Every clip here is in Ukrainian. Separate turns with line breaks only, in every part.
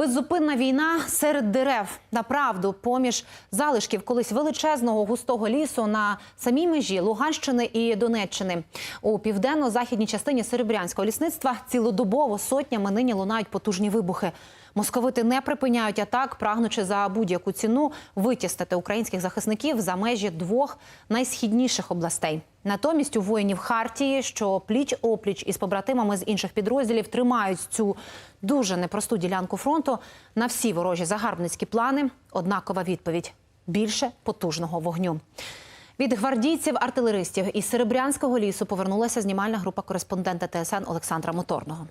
Беззупинна війна серед дерев. Направду, поміж залишків колись величезного густого лісу на самій межі Луганщини і Донеччини. У південно-західній частині Серебрянського лісництва цілодобово сотнями нині лунають потужні вибухи. Московити не припиняють атак, прагнучи за будь-яку ціну витіснити українських захисників за межі двох найсхідніших областей. Натомість у воїнів Хартії, що пліч опліч із побратимами з інших підрозділів тримають цю дуже непросту ділянку фронту. На всі ворожі загарбницькі плани однакова відповідь більше потужного вогню. Від гвардійців артилеристів із Серебрянського лісу повернулася знімальна група кореспондента ТСН Олександра Моторного.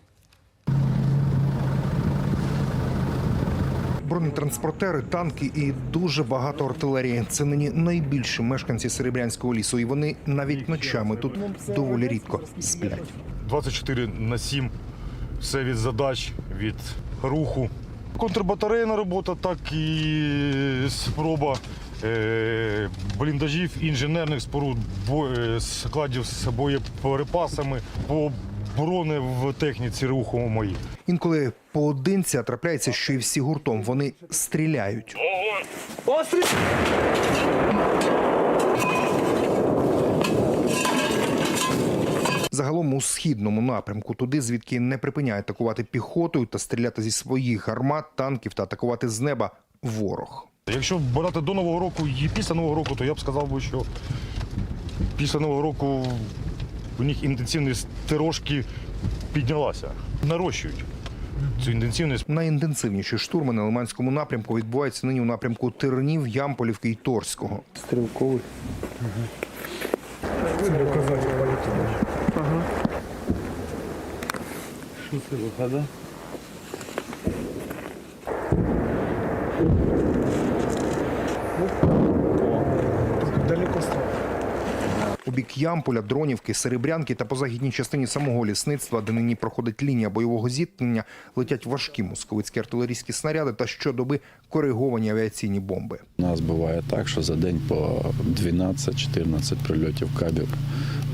Бронетранспортери, танки і дуже багато артилерії. Це нині найбільші мешканці Серебрянського лісу, і вони навіть ночами тут доволі рідко сплять.
24 на 7. Все від задач, від руху. Контрбатарейна робота, так і спроба е, бліндажів, інженерних споруд, е, складів з боєприпасами по брони в техніці рухомої.
Інколи поодинці трапляється, що і всі гуртом вони стріляють. Загалом у східному напрямку, туди, звідки не припиняють атакувати піхотою та стріляти зі своїх гармат, танків та атакувати з неба ворог.
Якщо брати до Нового року і після Нового року, то я б сказав би, що після Нового року у них інтенсивність трошки піднялася. Нарощують цю інтенсивність.
Найінтенсивніші штурми на Лиманському напрямку відбуваються нині у напрямку Тернів, Ямполівки і Торського.
Стрілковий. Що це виходить?
Бік Ямполя, Дронівки, Серебрянки та по західній частині самого лісництва, де нині проходить лінія бойового зіткнення, летять важкі московицькі артилерійські снаряди та щодоби кориговані авіаційні бомби.
У нас буває так, що за день по 12-14 прильотів кабів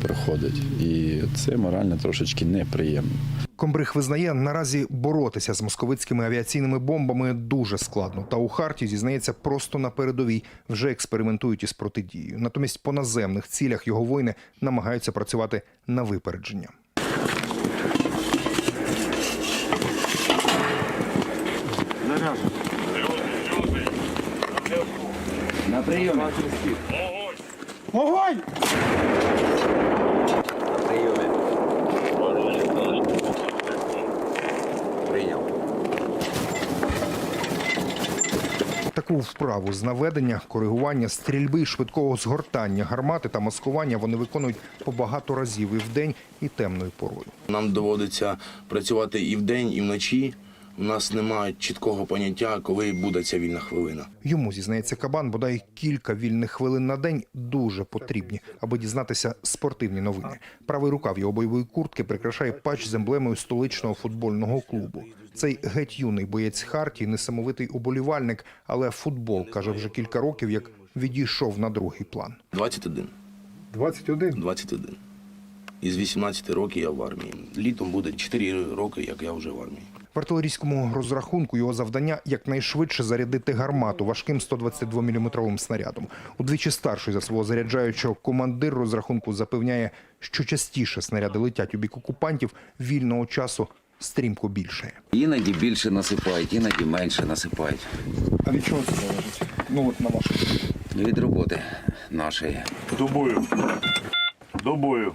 проходить. І це морально трошечки неприємно.
Комбриг визнає, наразі боротися з московицькими авіаційними бомбами дуже складно. Та у Харті зізнається, просто на передовій вже експериментують із протидією. Натомість по наземних цілях його воїни намагаються працювати на випередження. Таку вправу з наведення, коригування, стрільби, швидкого згортання гармати та маскування вони виконують по багато разів і в день, і темною порою.
Нам доводиться працювати і в день, і вночі. У нас немає чіткого поняття, коли буде ця вільна хвилина.
Йому зізнається кабан, бодай кілька вільних хвилин на день дуже потрібні, аби дізнатися спортивні новини. Правий рукав його бойової куртки прикрашає патч з емблемою столичного футбольного клубу. Цей геть юний боєць Хартії, несамовитий уболівальник, але футбол каже вже кілька років, як відійшов на другий план.
21.
21?
21. Із 18 років я в армії. Літом буде 4 роки, як я вже в армії.
В артилерійському розрахунку його завдання якнайшвидше зарядити гармату важким 122-мм снарядом. Удвічі старший за свого заряджаючого командир розрахунку запевняє, що частіше снаряди летять у бік окупантів, вільного часу стрімко більше.
Іноді більше насипають, іноді менше насипають.
А від чого це залежить? Ну от на вашу.
Від роботи нашої.
До бою. До бою.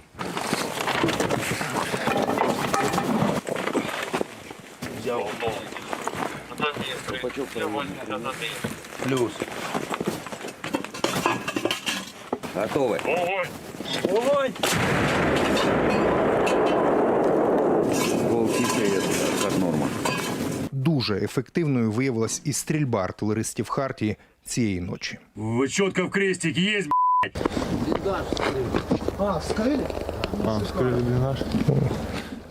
Плюс.
Як норма.
Дуже ефективною виявилась і стрільба артилеристів Хартії цієї ночі.
Вичотка в крестик є,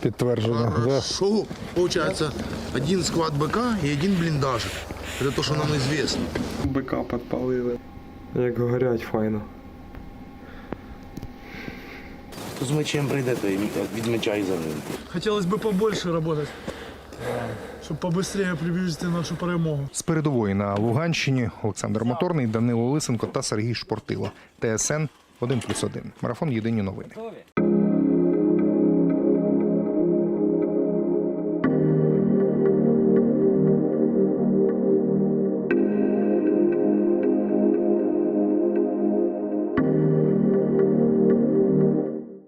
Підтверджено.
Шоу, получается, один склад БК и один блиндажик. Это то, что нам известно.
Бика підпалили. Як горять файно.
З мечем прийде, то і від меча і загине.
Хотелось бы побольше работать. щоб побыстрее приблизити нашу перемогу.
З передової на Луганщині Олександр Моторний, Данило Лисенко та Сергій Шпортило. ТСН 1+,1. Марафон Єдині новини.